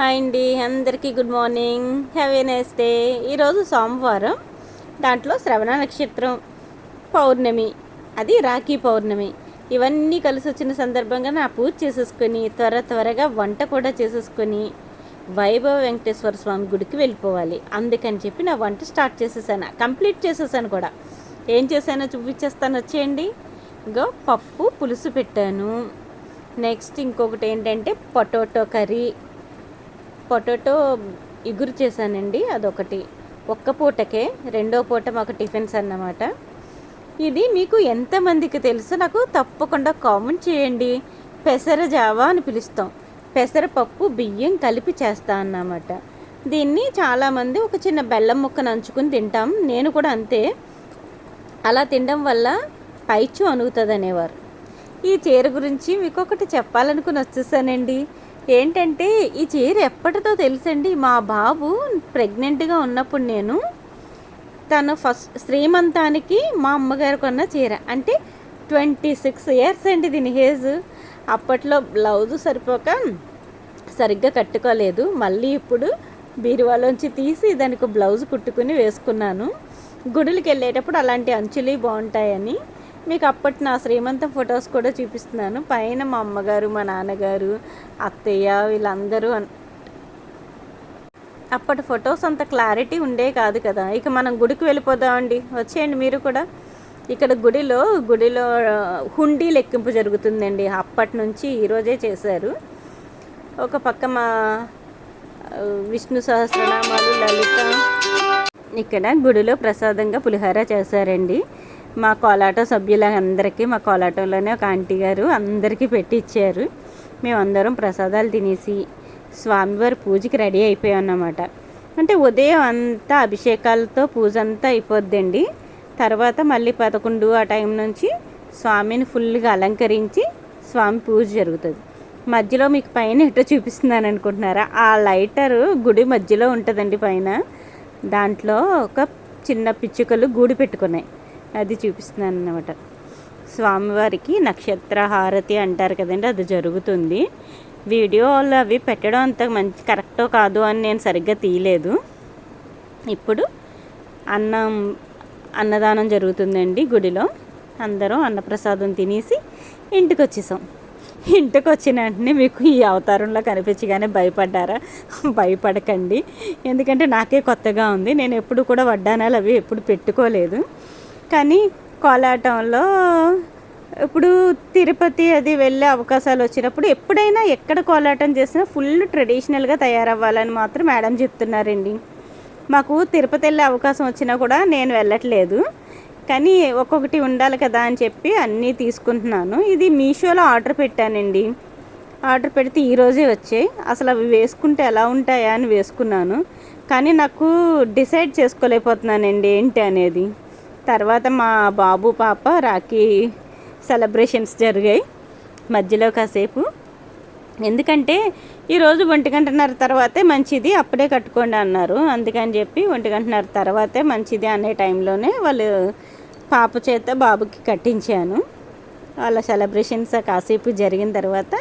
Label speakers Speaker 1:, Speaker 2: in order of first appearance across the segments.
Speaker 1: Hi అండి అందరికీ good morning. Have a nice day ఈరోజు సోమవారం. దాంట్లో శ్రవణ నక్షత్రం పౌర్ణమి అది రాఖీ పౌర్ణమి. ఇవన్నీ కలిసి వచ్చిన సందర్భంగా నా పూజ చేసేసుకొని త్వర త్వరగా వంట కూడా చేసేసుకొని వైభవ వెంకటేశ్వర స్వామి గుడికి వెళ్ళిపోవాలి. అందుకని చెప్పి నా వంట స్టార్ట్ చేసేసాను. కంప్లీట్ చేసేసాను కూడా. ఏం చేశానో చూపించేస్తాను వచ్చేయండి. ఇంకో పప్పు పులుసు పెట్టాను. నెక్స్ట్ ఇంకొకటి ఏంటంటే పొటాటో కర్రీ. పొటాటో ఇగురు చేశానండి అదొకటి. ఒక్క పూటకే రెండో పూట మాకు టిఫిన్స్ అన్నమాట. ఇది మీకు ఎంతమందికి తెలుసో నాకు తప్పకుండా కామెంట్ చేయండి. పెసర జావా అని పిలుస్తాం. పెసరపప్పు బియ్యం కలిపి చేస్తా అన్నమాట. దీన్ని చాలామంది ఒక చిన్న బెల్లం ముక్క నంచుకుని తింటాం. నేను కూడా అంతే. అలా తినడం వల్ల పైచు అనుగుతుంది అనేవారు ఈ చీర గురించి మీకు ఒకటి చెప్పాలనుకుని వచ్చేసానండి. ఏంటంటే ఈ చీర ఎప్పటితో తెలుసండి? మా బాబు ప్రెగ్నెంట్గా ఉన్నప్పుడు నేను తను ఫస్ట్ శ్రీమంతానికి మా అమ్మగారు కొన్న చీర. అంటే ట్వంటీ సిక్స్ ఇయర్స్ అండి దీని హేజ్. అప్పట్లో బ్లౌజ్ సరిపోక సరిగ్గా కట్టుకోలేదు. మళ్ళీ ఇప్పుడు బీరువాలోంచి తీసి దానికి బ్లౌజ్ కుట్టుకుని వేసుకున్నాను. గుడులకి వెళ్ళేటప్పుడు అలాంటి అంచులు బాగుంటాయని. మీకు అప్పటి నా శ్రీమంతం ఫొటోస్ కూడా చూపిస్తున్నాను. పైన మా అమ్మగారు మా నాన్నగారు అత్తయ్య వీళ్ళందరూ అప్పటి ఫొటోస్ అంత క్లారిటీ ఉండే కాదు కదా. ఇక మనం గుడికి వెళ్ళిపోదామండి. వచ్చేయండి మీరు కూడా. ఇక్కడ గుడిలో గుడిలో హుండీ లెక్కింపు జరుగుతుందండి. అప్పటి నుంచి ఈరోజే చేశారు. ఒక పక్క మా విష్ణు సహస్రనామాలు లలిత. ఇక్కడ గుడిలో ప్రసాదంగా పులిహోర చేశారండి. మా కోలాటం సభ్యులందరికీ మా కోలాటంలోనే ఒక ఆంటీ గారు అందరికీ పెట్టి ఇచ్చారు. మేమందరం ప్రసాదాలు తినేసి స్వామివారి పూజకి రెడీ అయిపోయాం అన్నమాట. అంటే ఉదయం అంతా అభిషేకాలతో పూజ అంతా అయిపోద్దండి. తర్వాత మళ్ళీ పదకొండు ఆ టైం నుంచి స్వామిని ఫుల్గా అలంకరించి స్వామి పూజ జరుగుతుంది. మధ్యలో మీకు పైన ఎటో చూపిస్తున్నాను అనుకుంటున్నారా? ఆ లైటర్ గుడి మధ్యలో ఉంటుందండి పైన. దాంట్లో ఒక చిన్న పిచ్చుకలు గూడు పెట్టుకున్నాయి. అది చూపిస్తున్నాను అన్నమాట స్వామివారికి నక్షత్ర హారతి అంటారు కదండి అది జరుగుతుంది. వీడియోలు అవి పెట్టడం అంత మంచి కరెక్టో కాదు అని నేను సరిగ్గా తీయలేదు. ఇప్పుడు అన్నం అన్నదానం జరుగుతుందండి గుడిలో. అందరం అన్నప్రసాదం తినేసి ఇంటికి వచ్చేసాం ఇంటికి వచ్చిన వెంటనే మీకు ఈ అవతారంలో కనిపించగానే భయపడ్డారా? భయపడకండి. ఎందుకంటే నాకే కొత్తగా ఉంది. నేను ఎప్పుడు కూడా వడ్డానాలు అవి ఎప్పుడు పెట్టుకోలేదు. కానీ కోలాటంలో ఇప్పుడు తిరుపతి అది వెళ్ళే అవకాశాలు వచ్చినప్పుడు ఎప్పుడైనా ఎక్కడ కోలాటం చేసినా ఫుల్ ట్రెడిషనల్గా తయారవ్వాలని మాత్రం మేడం చెప్తున్నారండి. మాకు తిరుపతి వెళ్ళే అవకాశం వచ్చినా కూడా నేను వెళ్ళట్లేదు. కానీ ఒక్కొక్కటి ఉండాలి కదా అని చెప్పి అన్నీ తీసుకుంటున్నాను. ఇది మీషోలో ఆర్డర్ పెట్టానండి. ఆర్డర్ పెడితే ఈరోజే వచ్చాయి. అసలు అవి వేసుకుంటే ఎలా ఉంటాయా అని వేసుకున్నాను. కానీ నాకు డిసైడ్ చేసుకోలేకపోతున్నానండి ఏంటి అనేది. తర్వాత మా బాబు పాప రాఖీ సెలబ్రేషన్స్ జరిగాయి మధ్యలో కాసేపు. ఎందుకంటే ఈరోజు ఒంటి గంటన్నర తర్వాతే మంచిది అప్పుడే కట్టుకోండి అన్నారు. అందుకని చెప్పి ఒంటి గంటన్నర తర్వాతే మంచిది అనే టైంలోనే వాళ్ళు పాప చేత బాబుకి కట్టించాను. వాళ్ళ సెలబ్రేషన్స్ కాసేపు జరిగిన తర్వాత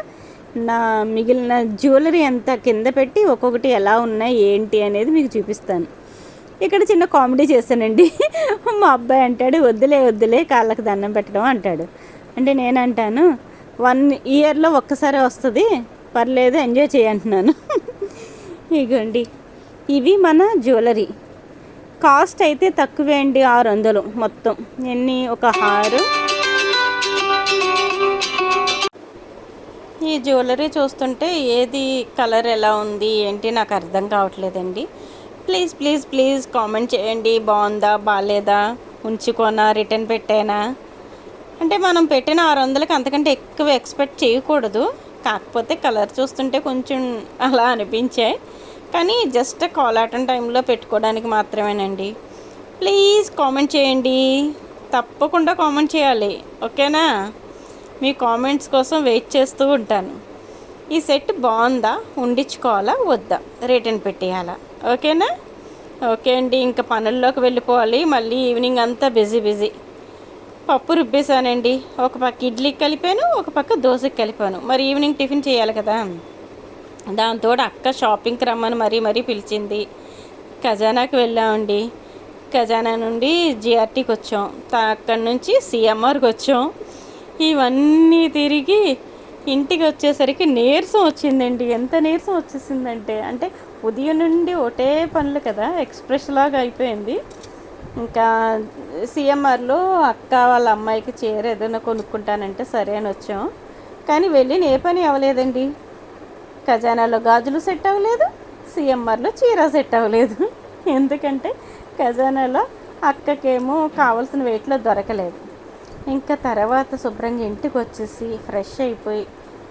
Speaker 1: నా మిగిలిన జ్యువెలరీ అంతా కింద పెట్టి ఒక్కొక్కటి ఎలా ఉన్నాయి ఏంటి అనేది మీకు చూపిస్తాను. ఇక్కడ చిన్న కామెడీ చేశానండి. మా అబ్బాయి అంటాడు వద్దులే వద్దులే కాళ్ళకి దండం పెట్టడం అంటాడు. అంటే నేను అంటాను వన్ ఇయర్లో ఒక్కసారి వస్తుంది పర్లేదు ఎంజాయ్ చేయంటున్నాను ఇగోండి. ఇవి మన జ్యువెలరీ. కాస్ట్ అయితే తక్కువే అండి ఆరు వందలు మొత్తం. ఎన్ని? ఒక హారు. ఈ జ్యువెలరీ చూస్తుంటే ఏది కలర్ ఎలా ఉంది ఏంటి నాకు అర్థం కావట్లేదండి. ప్లీజ్ ప్లీజ్ ప్లీజ్ కామెంట్ చేయండి. బాగుందా? బాగాలేదా ఉంచుకోనా? రిటర్న్ పెట్టేనా? అంటే మనం పెట్టిన ఆరు వందలకి అంతకంటే ఎక్కువ ఎక్స్పెక్ట్ చేయకూడదు. కాకపోతే కలర్ చూస్తుంటే కొంచెం అలా అనిపించాయి. కానీ జస్ట్ కోలాటం టైంలో పెట్టుకోవడానికి మాత్రమేనండి. ప్లీజ్ కామెంట్ చేయండి. తప్పకుండా కామెంట్ చేయాలి. ఓకేనా? మీ కామెంట్స్ కోసం వెయిట్ చేస్తూ ఉంటాను. ఈ సెట్ బాగుందా? ఉండించుకోవాలా వద్దా? రిటర్న్ పెట్టేయాలా? ఓకేనా? ఓకే అండి ఇంకా పనుల్లోకి వెళ్ళిపోవాలి. మళ్ళీ ఈవినింగ్ అంతా బిజీ బిజీ. పప్పు రుబ్బేశానండి. ఒక పక్క ఇడ్లీకి కలిపాను ఒక పక్క దోశకి కలిపాను. మరి ఈవినింగ్ టిఫిన్ చేయాలి కదా. దాంతో అక్క షాపింగ్కి రమ్మని మరీ మరీ పిలిచింది. ఖజానాకి వెళ్ళామండి. ఖజానా నుండి జిఆర్టీకి వచ్చాం. అక్కడి నుంచి సిఎంఆర్కి వచ్చాం. ఇవన్నీ తిరిగి ఇంటికి వచ్చేసరికి నీరసం వచ్చిందండి. ఎంత నీరసం వచ్చేసిందంటే అంటే ఉదయం నుండి ఒకటే పనులు కదా ఎక్స్ప్రెస్ లాగా అయిపోయింది. ఇంకా సిఎంఆర్లో అక్క వాళ్ళ అమ్మాయికి చీర ఏదైనా కొనుక్కుంటానంటే సరే అని వచ్చాం. కానీ వెళ్ళిన ఏ పని అవ్వలేదండి. ఖజానాలో గాజులు సెట్ అవ్వలేదు సిఎంఆర్లో చీర సెట్ అవ్వలేదు. ఎందుకంటే ఖజానాలో అక్కకేమో కావాల్సిన వెయిట్లో దొరకలేదు. ఇంకా తర్వాత శుభ్రంగా ఇంటికి వచ్చేసి ఫ్రెష్ అయిపోయి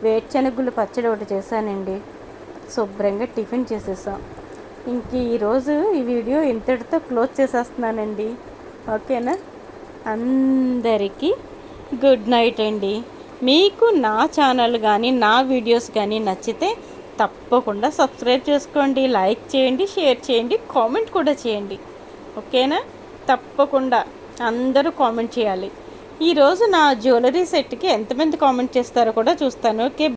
Speaker 1: వేరుశనగుళ్ళు పచ్చడి ఒకటి చేశానండి. శుభ్రంగా టిఫిన్ చేసేసాం. ఇంక ఈరోజు ఈ వీడియో ఇంతటితో క్లోజ్ చేసేస్తున్నానండి. ఓకేనా? అందరికీ గుడ్ నైట్ అండి. మీకు నా ఛానల్ కానీ నా వీడియోస్ కానీ నచ్చితే తప్పకుండా సబ్స్క్రైబ్ చేసుకోండి లైక్ చేయండి షేర్ చేయండి కామెంట్ కూడా చేయండి. ఓకేనా? తప్పకుండా అందరూ కామెంట్ చేయాలి. ఈరోజు నా జ్యువెలరీ సెట్కి ఎంతమంది కామెంట్ చేస్తారో కూడా చూస్తాను. ఓకే